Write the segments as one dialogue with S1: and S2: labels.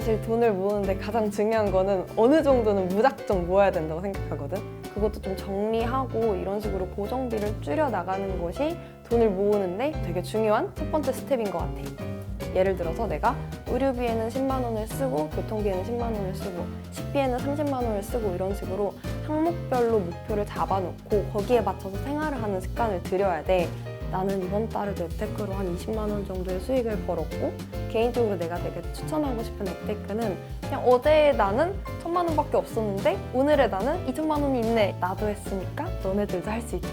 S1: 사실 돈을 모으는데 가장 중요한 거는 어느 정도는 무작정 모아야 된다고 생각하거든. 그것도 좀 정리하고 이런 식으로 고정비를 줄여 나가는 것이 돈을 모으는데 되게 중요한 첫 번째 스텝인 것 같아. 예를 들어서 내가 의료비에는 10만 원을 쓰고 교통비에는 10만 원을 쓰고 식비에는 30만 원을 쓰고 이런 식으로 항목별로 목표를 잡아놓고 거기에 맞춰서 생활을 하는 습관을 들여야 돼. 나는 이번 달에도 앱테크로 한 20만 원 정도의 수익을 벌었고 개인적으로 내가 되게 추천하고 싶은 앱테크는 그냥 어제의 나는 천만 원밖에 없었는데 오늘의 나는 2천만 원이 있네. 나도 했으니까 너네들도 할 수 있다.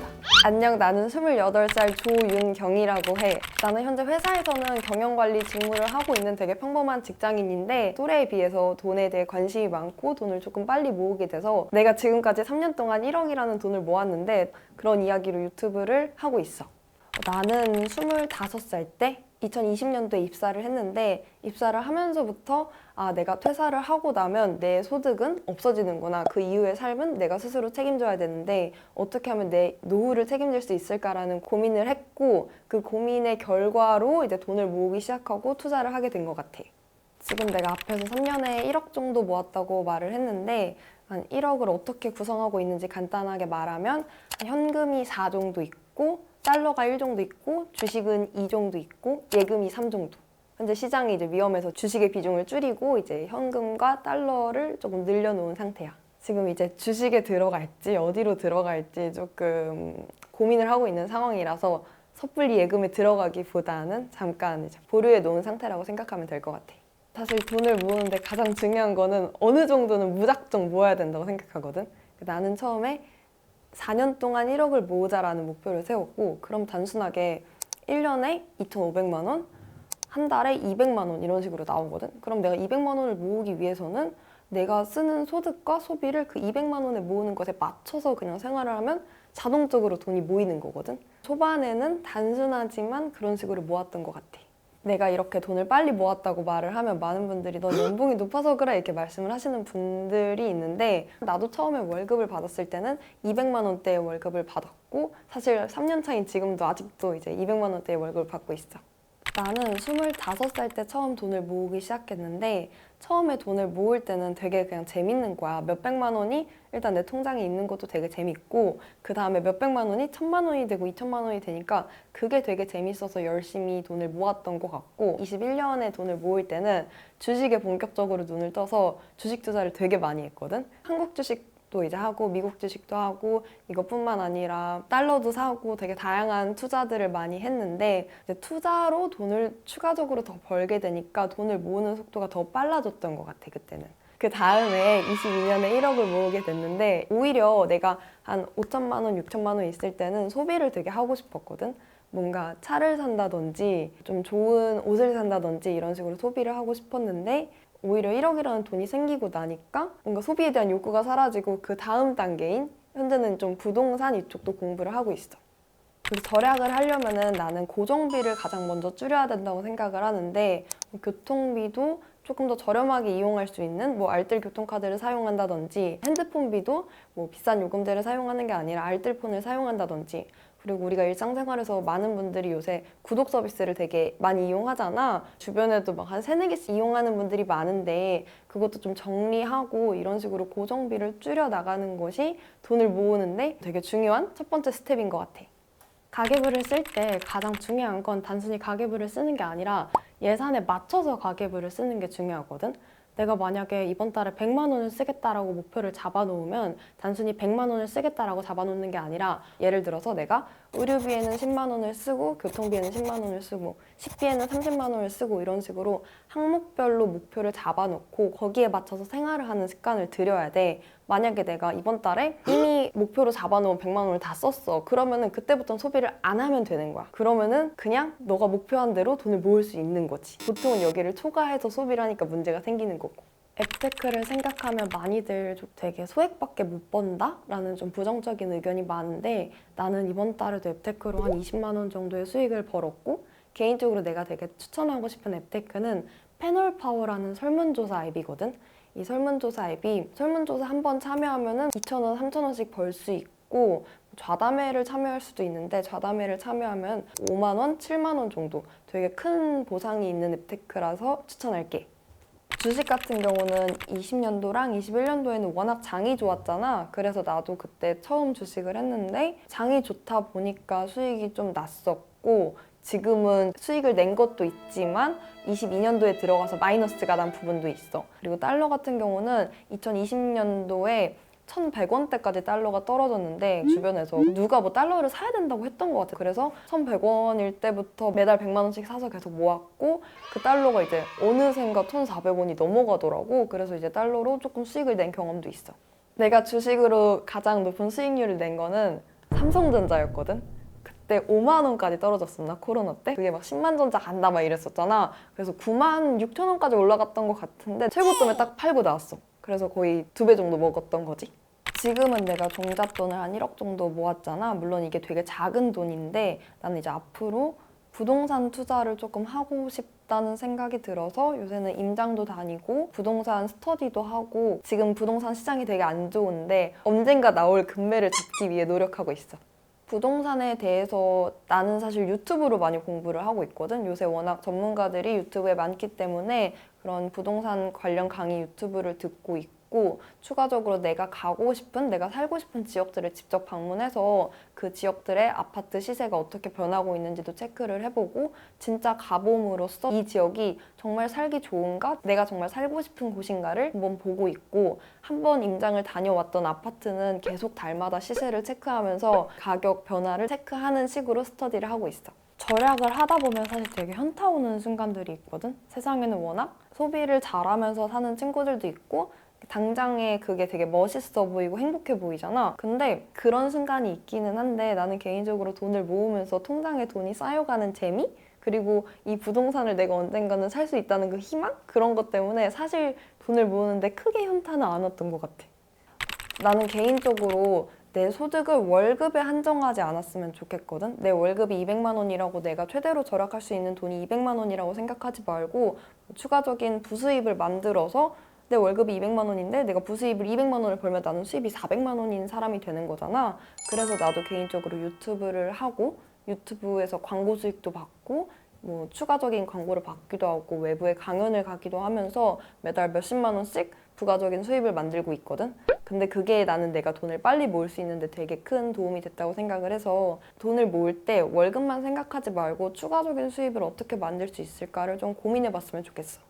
S1: 안녕 나는 28살 조윤경이라고 해. 나는 현재 회사에서는 경영관리 직무를 하고 있는 되게 평범한 직장인인데 또래에 비해서 돈에 대해 관심이 많고 돈을 조금 빨리 모으게 돼서 내가 지금까지 3년 동안 1억이라는 돈을 모았는데 그런 이야기로 유튜브를 하고 있어 나는 25살 때 2020년도에 입사를 했는데 입사를 하면서부터 아 내가 퇴사를 하고 나면 내 소득은 없어지는구나 그 이후의 삶은 내가 스스로 책임져야 되는데 어떻게 하면 내 노후를 책임질 수 있을까라는 고민을 했고 그 고민의 결과로 이제 돈을 모으기 시작하고 투자를 하게 된 것 같아. 지금 내가 앞에서 3년에 1억 정도 모았다고 말을 했는데 한 1억을 어떻게 구성하고 있는지 간단하게 말하면 현금이 4 정도 있고 달러가 1 정도 있고 주식은 2 정도 있고 예금이 3 정도. 현재 시장이 이제 위험해서 주식의 비중을 줄이고 이제 현금과 달러를 조금 늘려놓은 상태야. 지금 이제 주식에 들어갈지 어디로 들어갈지 조금 고민을 하고 있는 상황이라서 섣불리 예금에 들어가기보다는 잠깐 이제 보류해 놓은 상태라고 생각하면 될 것 같아. 사실 돈을 모으는데 가장 중요한 거는 어느 정도는 무작정 모아야 된다고 생각하거든. 나는 처음에 4년 동안 1억을 모으자라는 목표를 세웠고 그럼 단순하게 1년에 2,500만 원, 한 달에 200만 원 이런 식으로 나오거든. 그럼 내가 200만 원을 모으기 위해서는 내가 쓰는 소득과 소비를 그 200만 원에 모으는 것에 맞춰서 그냥 생활을 하면 자동적으로 돈이 모이는 거거든. 초반에는 단순하지만 그런 식으로 모았던 것 같아. 내가 이렇게 돈을 빨리 모았다고 말을 하면 많은 분들이 너 연봉이 높아서 그래 이렇게 말씀을 하시는 분들이 있는데 나도 처음에 월급을 받았을 때는 200만 원대의 월급을 받았고 사실 3년 차인 지금도 아직도 이제 200만 원대의 월급을 받고 있어. 나는 25살 때 처음 돈을 모으기 시작했는데 처음에 돈을 모을 때는 되게 그냥 재밌는 거야. 몇백만 원이 일단 내 통장에 있는 것도 되게 재밌고 그 다음에 몇백만 원이 천만 원이 되고 이천만 원이 되니까 그게 되게 재밌어서 열심히 돈을 모았던 것 같고 21년에 돈을 모을 때는 주식에 본격적으로 눈을 떠서 주식 투자를 되게 많이 했거든. 한국 주식 도 이제 하고 미국 주식도 하고 이것뿐만 아니라 달러도 사고 되게 다양한 투자들을 많이 했는데 이제 투자로 돈을 추가적으로 더 벌게 되니까 돈을 모으는 속도가 더 빨라졌던 것 같아 그때는. 그 다음에 22년에 1억을 모으게 됐는데 오히려 내가 한 5천만 원, 6천만 원 있을 때는 소비를 되게 하고 싶었거든. 뭔가 차를 산다든지 좀 좋은 옷을 산다든지 이런 식으로 소비를 하고 싶었는데 오히려 1억이라는 돈이 생기고 나니까 뭔가 소비에 대한 욕구가 사라지고 그 다음 단계인 현재는 좀 부동산 이쪽도 공부를 하고 있어. 그래서 절약을 하려면은 나는 고정비를 가장 먼저 줄여야 된다고 생각을 하는데 뭐 교통비도 조금 더 저렴하게 이용할 수 있는 뭐 알뜰 교통카드를 사용한다든지 핸드폰비도 뭐 비싼 요금제를 사용하는 게 아니라 알뜰폰을 사용한다든지 그리고 우리가 일상생활에서 많은 분들이 요새 구독 서비스를 되게 많이 이용하잖아. 주변에도 막 한 세네 개씩 이용하는 분들이 많은데 그것도 좀 정리하고 이런 식으로 고정비를 줄여 나가는 것이 돈을 모으는데 되게 중요한 첫 번째 스텝인 것 같아. 가계부를 쓸 때 가장 중요한 건 단순히 가계부를 쓰는 게 아니라 예산에 맞춰서 가계부를 쓰는 게 중요하거든. 내가 만약에 이번 달에 100만 원을 쓰겠다라고 목표를 잡아놓으면 단순히 100만 원을 쓰겠다라고 잡아놓는 게 아니라 예를 들어서 내가 의료비에는 10만 원을 쓰고 교통비에는 10만 원을 쓰고 식비에는 30만 원을 쓰고 이런 식으로 항목별로 목표를 잡아놓고 거기에 맞춰서 생활을 하는 습관을 들여야 돼. 만약에 내가 이번 달에 이미 목표로 잡아놓은 100만 원을 다 썼어. 그러면은 그때부터는 소비를 안 하면 되는 거야. 그러면은 그냥 너가 목표한 대로 돈을 모을 수 있는 거지. 보통은 여기를 초과해서 소비를 하니까 문제가 생기는 거고. 앱테크를 생각하면 많이들 좀 되게 소액밖에 못 번다? 라는 좀 부정적인 의견이 많은데 나는 이번 달에도 앱테크로 한 20만 원 정도의 수익을 벌었고 개인적으로 내가 되게 추천하고 싶은 앱테크는 패널 파워라는 설문조사 앱이거든. 이 설문조사 앱이 설문조사 한 번 참여하면은 2,000원, 3,000원씩 벌 수 있고 좌담회를 참여할 수도 있는데 좌담회를 참여하면 5만 원, 7만 원 정도 되게 큰 보상이 있는 앱테크라서 추천할게. 주식 같은 경우는 20년도랑 21년도에는 워낙 장이 좋았잖아. 그래서 나도 그때 처음 주식을 했는데 장이 좋다 보니까 수익이 좀 났었고 지금은 수익을 낸 것도 있지만 22년도에 들어가서 마이너스가 난 부분도 있어. 그리고 달러 같은 경우는 2020년도에 1,100원대까지 달러가 떨어졌는데 주변에서 누가 뭐 달러를 사야 된다고 했던 것 같아. 그래서 1,100원일 때부터 매달 100만 원씩 사서 계속 모았고 그 달러가 이제 어느샌가 1,400원이 넘어가더라고. 그래서 이제 달러로 조금 수익을 낸 경험도 있어. 내가 주식으로 가장 높은 수익률을 낸 거는 삼성전자였거든. 그때 5만 원까지 떨어졌었나 코로나 때 그게 막 10만 전자 간다 막 이랬었잖아. 그래서 9만 6천 원까지 올라갔던 것 같은데 최고점에 딱 팔고 나왔어. 그래서 거의 두 배 정도 먹었던 거지. 지금은 내가 종잣돈을 한 1억 정도 모았잖아. 물론 이게 되게 작은 돈인데 나는 이제 앞으로 부동산 투자를 조금 하고 싶다는 생각이 들어서 요새는 임장도 다니고 부동산 스터디도 하고 지금 부동산 시장이 되게 안 좋은데 언젠가 나올 금매를 잡기 위해 노력하고 있어. 부동산에 대해서 나는 사실 유튜브로 많이 공부를 하고 있거든. 요새 워낙 전문가들이 유튜브에 많기 때문에 그런 부동산 관련 강의 유튜브를 듣고 있고 추가적으로 내가 가고 싶은 내가 살고 싶은 지역들을 직접 방문해서 그 지역들의 아파트 시세가 어떻게 변하고 있는지도 체크를 해보고 진짜 가봄으로써 이 지역이 정말 살기 좋은가 내가 정말 살고 싶은 곳인가를 한번 보고 있고 한번 임장을 다녀왔던 아파트는 계속 달마다 시세를 체크하면서 가격 변화를 체크하는 식으로 스터디를 하고 있어. 절약을 하다 보면 사실 되게 현타 오는 순간들이 있거든. 세상에는 워낙 소비를 잘하면서 사는 친구들도 있고 당장에 그게 되게 멋있어 보이고 행복해 보이잖아. 근데 그런 순간이 있기는 한데 나는 개인적으로 돈을 모으면서 통장에 돈이 쌓여가는 재미? 그리고 이 부동산을 내가 언젠가는 살 수 있다는 그 희망? 그런 것 때문에 사실 돈을 모으는데 크게 현타는 안 왔던 것 같아. 나는 개인적으로 내 소득을 월급에 한정하지 않았으면 좋겠거든. 내 월급이 200만 원이라고 내가 최대로 절약할 수 있는 돈이 200만 원이라고 생각하지 말고 추가적인 부수입을 만들어서 내 월급이 200만 원인데 내가 부수입을 200만 원을 벌면 나는 수입이 400만 원인 사람이 되는 거잖아. 그래서 나도 개인적으로 유튜브를 하고 유튜브에서 광고 수익도 받고 뭐 추가적인 광고를 받기도 하고 외부에 강연을 가기도 하면서 매달 몇십만 원씩 부가적인 수입을 만들고 있거든. 근데 그게 나는 내가 돈을 빨리 모을 수 있는데 되게 큰 도움이 됐다고 생각을 해서 돈을 모을 때 월급만 생각하지 말고 추가적인 수입을 어떻게 만들 수 있을까를 좀 고민해 봤으면 좋겠어.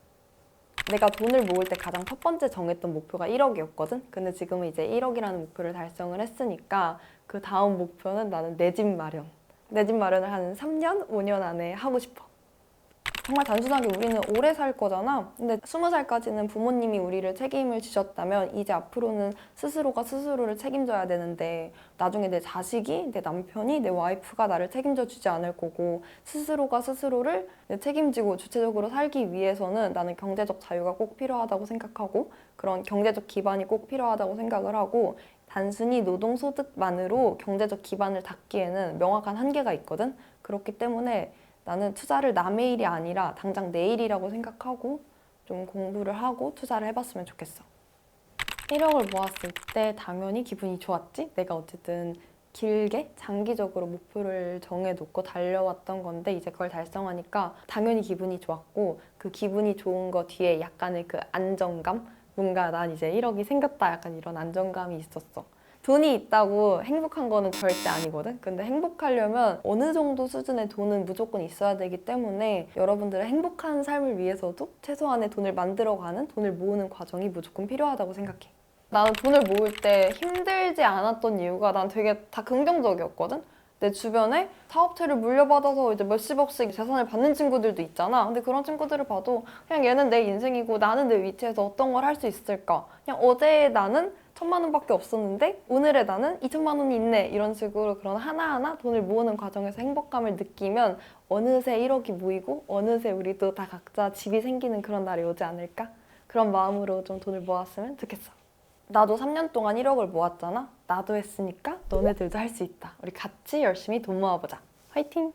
S1: 내가 돈을 모을 때 가장 첫 번째 정했던 목표가 1억이었거든. 근데 지금은 이제 1억이라는 목표를 달성을 했으니까 그 다음 목표는 나는 내 집 마련. 내 집 마련을 한 3년, 5년 안에 하고 싶어. 정말 단순하게 우리는 오래 살 거잖아. 근데 스무 살까지는 부모님이 우리를 책임을 지셨다면 이제 앞으로는 스스로가 스스로를 책임져야 되는데 나중에 내 자식이, 내 남편이, 내 와이프가 나를 책임져 주지 않을 거고 스스로가 스스로를 책임지고 주체적으로 살기 위해서는 나는 경제적 자유가 꼭 필요하다고 생각하고 그런 경제적 기반이 꼭 필요하다고 생각을 하고 단순히 노동소득만으로 경제적 기반을 닦기에는 명확한 한계가 있거든. 그렇기 때문에 나는 투자를 남의 일이 아니라 당장 내 일이라고 생각하고 좀 공부를 하고 투자를 해봤으면 좋겠어. 1억을 모았을 때 당연히 기분이 좋았지? 내가 어쨌든 길게 장기적으로 목표를 정해놓고 달려왔던 건데 이제 그걸 달성하니까 당연히 기분이 좋았고 그 기분이 좋은 거 뒤에 약간의 그 안정감? 뭔가 난 이제 1억이 생겼다 약간 이런 안정감이 있었어. 돈이 있다고 행복한 거는 절대 아니거든. 근데 행복하려면 어느 정도 수준의 돈은 무조건 있어야 되기 때문에 여러분들의 행복한 삶을 위해서도 최소한의 돈을 만들어가는 돈을 모으는 과정이 무조건 필요하다고 생각해. 나는 돈을 모을 때 힘들지 않았던 이유가 난 되게 다 긍정적이었거든. 내 주변에 사업체를 물려받아서 이제 몇십억씩 재산을 받는 친구들도 있잖아. 근데 그런 친구들을 봐도 그냥 얘는 내 인생이고 나는 내 위치에서 어떤 걸 할 수 있을까? 그냥 어제의 나는 천만 원밖에 없었는데 오늘의 나는 이천만 원이 있네 이런 식으로 그런 하나하나 돈을 모으는 과정에서 행복감을 느끼면 어느새 1억이 모이고 어느새 우리도 다 각자 집이 생기는 그런 날이 오지 않을까? 그런 마음으로 좀 돈을 모았으면 좋겠어. 나도 3년 동안 1억을 모았잖아. 나도 했으니까 너네들도 할 수 있다. 우리 같이 열심히 돈 모아보자. 화이팅!